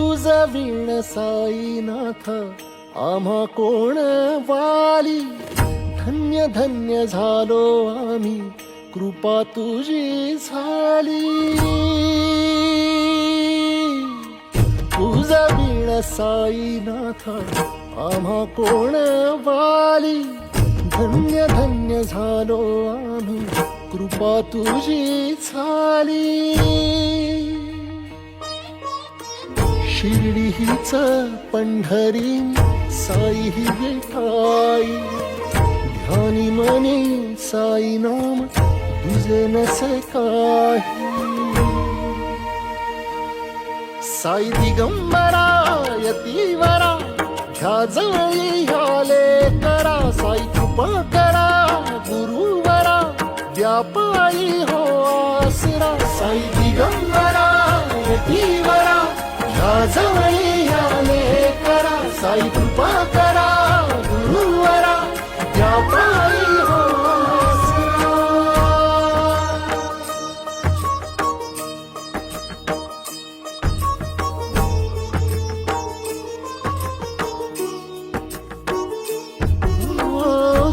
वीण साईनाथ आम्हा कोण वाली? धन्य धन्य झालो आम्ही कृपा तुझी झाली. तुझा वीण साईनाथ आम्हा कोण वाली? धन्य धन्य झालो आम्ही कृपा तुझी झाली. शिर्डी हीच पंढरी साई ही विठाई ध्यानी मने साई नाम तुझे नसे काही. साई दिगंबरा यतीवरा ह्या जवळी ह्याले करा साई कृपा करा गुरुवरा व्यापारी हो आसरा. साई दिगंबरा ह्या जवळी ह्याले करा साई कृपा करा गुरुवरा व्यापारी हो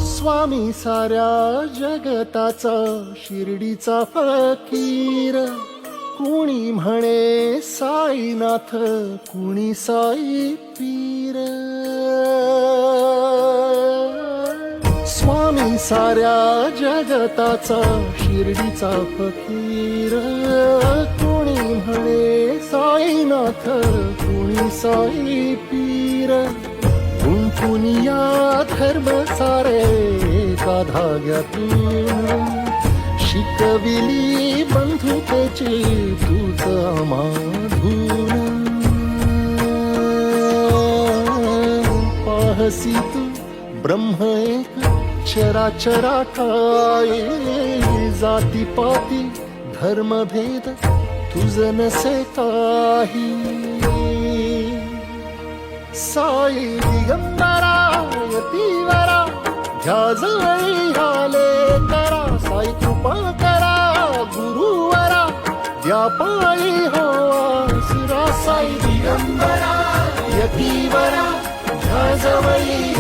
स्वामी साऱ्या जगताचा शिर्डीचा फकीर. कुणी म्हणे साईनाथ कुणी साई पीर? स्वामी साऱ्या जगताचा शिर्डीचा फकीर. कुणी म्हणे साईनाथ कुणी साई पीर? कुंकुनिया धर्म सारे एका धाग्यातून शिकविली बंधुतेची दूत माधून पाहसी तू ब्रह्म एक चराचरा ठाई जातीपाती धर्मभेद तुझ नसे काही. साई दिगंबरा यतीवरा घ्या जवळी हाले करा. साई कृपा पाळी हो सुरासाई दिगंबरा यतीवरा जवळी